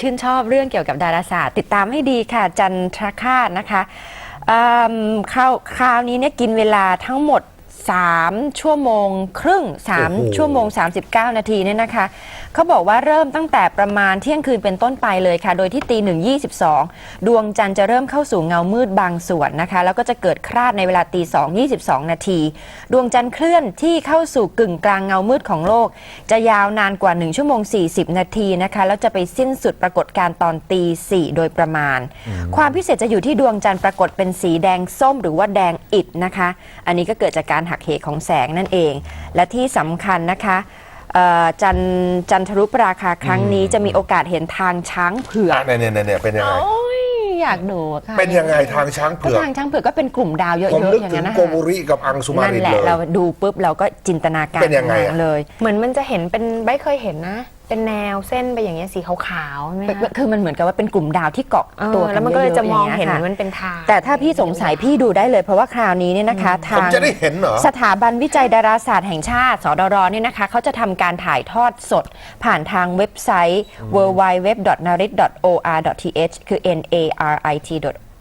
ชื่นชอบเรื่องเกี่ยวกับดาราศาสตร์ ติดตามให้ดีค่ะ จันทรคาตนะคะอืมคราวคราวนี้เนี่ยกินเวลาทั้งหมด 3 ชั่วโมงครึ่งโอ้โห3ชั่วโมง 39 นาทีเนี่ยนะคะ เขาบอกว่าเริ่มตั้งแต่ประมาณเที่ยงคืนเป็นต้นไปเลยค่ะ โดยที่ตีหนึ่งยีดวงจันทร์จะเริ่มเข้าสู่เงามืดบางส่วนนะคะ แล้วก็จะเกิดคราดในเวลาตีสองยีนาที ดวงจันทร์เคลื่อนที่เข้าสู่กึ่งกลางเงามืดของโลก จะยาวนานกว่า 1 ชั่วโมง 40 นาทีนะคะ แล้วจะไปสิ้นสุดปรากฏการณ์ตอนตีสี่โดยประมาณ ความพิเศษจะอยู่ที่ดวงจันทร์ปรากฏเป็นสีแดงส้มหรือว่าแดงอิฐนะคะ อันนี้ก็เกิดจากการหักเหของแสงนั่นเอง และที่สำคัญนะคะเอ่อจันจันทรุปราคาครั้งนี้จะมีโอกาสเห็นทางช้างเผือกอะเนี่ยเนี่ยเนี่ยเป็นยังไงโอ้ยอยากดูอะค่ะเป็นยังไงทางช้างก็เผือกทางช้างเผือกก็เป็นกลุ่มดาวเยอะผมๆนึกอย่างถึนั้งนนะคะโกโบริกับอังสุมานั่นรินแหละเลยเราดูปุ๊บเราก็จินตนาการเป็นยังไงอะตามเลย เหมือนมันจะเห็นเป็นไม่เคยเห็นนะเป็นแนวเส้นไปอย่างเงี้ยสีขาวๆใช่ไหมเป็นคะคือมันเหมือนกับว่าเป็นกลุ่มดาวที่เกาะเออตัวแล้วมันก็เลยจะมองเห็นย่ามันยเป็นทางแต่ถ้าพี่สงสัยพี่ดูได้เลยเพราะว่าคราวนี้เนี่ยนะคะผมทางจะได้เห็นเหรอ สถาบันวิจัยดาราศาสตร์แห่งชาติ สดรเนี่ยนะคะเขาจะทำการถ่ายทอดสด ผ่านทางเว็บไซต์ www.narit.or.th คือ n a r i t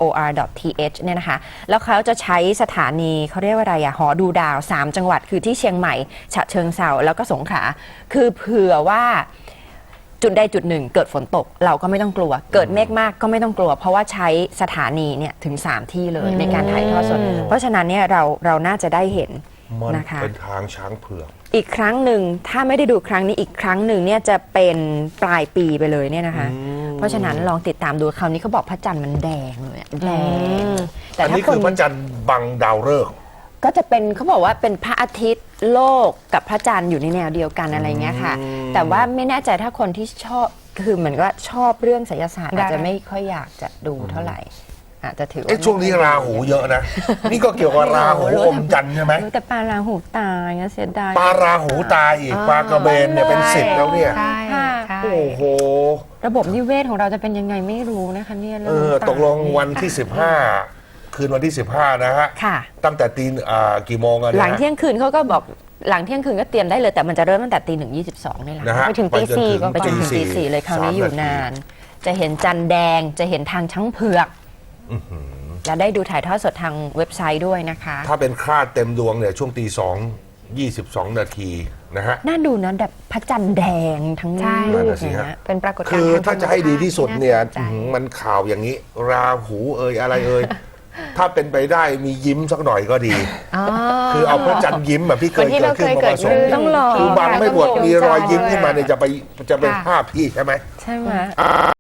or.th เนี่ยนะคะ แล้วเขาจะใช้สถานีเขาเรียกว่าอะไรอะหอดูดาว 3 จังหวัดคือที่เชียงใหม่ ฉะเชิงเซาแล้วก็สงขลาคือเผื่อว่าจุดใดจุดหนึ่ง เกิดฝนตกเราก็ไม่ต้องกลัว เกิดเมฆมากก็ไม่ต้องกลัว เพราะว่าใช้สถานีเนี่ยถึง 3 ที่เลยในการถ่ายทอดสด เพราะฉะนั้นเนี่ยเราเราน่าจะได้เห็น มันนะคะ เป็นทางช้างเผือก อีกครั้งหนึ่งถ้าไม่ได้ดูครั้งนี้อีกครั้งหนึ่งเนี่ยจะเป็นปลายปีไปเลยเนี่ยนะคะ เพราะฉะนั้นลองติดตามดูคราวนี้เขาบอกพระจันทร์มันแดงเลยอะแดงแต่อันถ้านี้คคืนอพระจันทร์บังดาวฤกษ์ ก็จะเป็นเขาบอกว่าเป็นพระอาทิตย์โลกกับพระจันทร์อยู่ในแนวเดียวกันอะไรเงี้ยค่ะแต่ว่าไม่แน่ใจถ้าคนที่ชอบคือเหมือนว่าชอบเรื่องไสยศาสตร์อาจจะไม่ค่อยอยากจะดูเท่าไหร่อาจจะถือว่าเอ๊ะช่วงนี้ราหูเยอะนะ นี่ก็เกี่ยวกับราหูอมจันทร์ใช่ไหมรู้แต่ปลาราหูตายอะเสียดาย ปลาราหูตายอีกปลากระเบนเนี่ยเป็นสิบแล้วเนี่ย ใช่ค่ะใช่ โอ้โห ระบบนิเวศของเราจะเป็นยังไงไม่รู้นะคะเนี่ยเอรื่งอน้ำาตกลงวันที่ 15 คืนวันที่ 15 นะฮะ ค่ะ ตั้งแต่ตีอ่ากี่โมงอะหเนี่ลังยเที่ยงคืนเขาก็บอกหลังเที่ยงคืนก็เตรียมได้เลยแต่มันจะเริ่มตั้งแต่ตีหนึ่งยี่สิบสองนี่แหละ นะฮะไปถึงตีสี่จนไปจนถึงตีสี่เลยคราวนี้อยู่นาน จะเห็นจันแดงจะเห็นทางช้างเผือก และได้ดูถ่ายทอดสดทางเว็บไซต์ด้วยนะคะ ถ้าเป็นคราดเต็มดวงเนี่ยช่วงตีสอง ยี่สิบสองนาทีนะฮะ น่าดูนะแบบพระจันทร์แดงทั้งใช่ ลูนั่นกน่ะสิอย่างฮะเงี้ยเป็นปรากฏการณ์คือทงถ้าจะให้ดีที่สุดเนี่ยาสใจ อื้อหือมันข่าวอย่างนี้ ราหูเอ่ยอะไรเอ่ย ถ้าเป็นไปได้มียิ้มสักหน่อยก็ดี คือเอาพระจันทร์ยิ้มแบบที่เคยเหมือนที่เกิดเราขึ้นเคยมาเกิผดสมขึ้นต้องรอ คือบางไม่บวชแล้วก็มีรอยยิ้มดวงจันทร์ขึ้นมาเนี่ยจะไปจะเป็นค่ะภาพพี่ใช่ไหม ใช่ไหม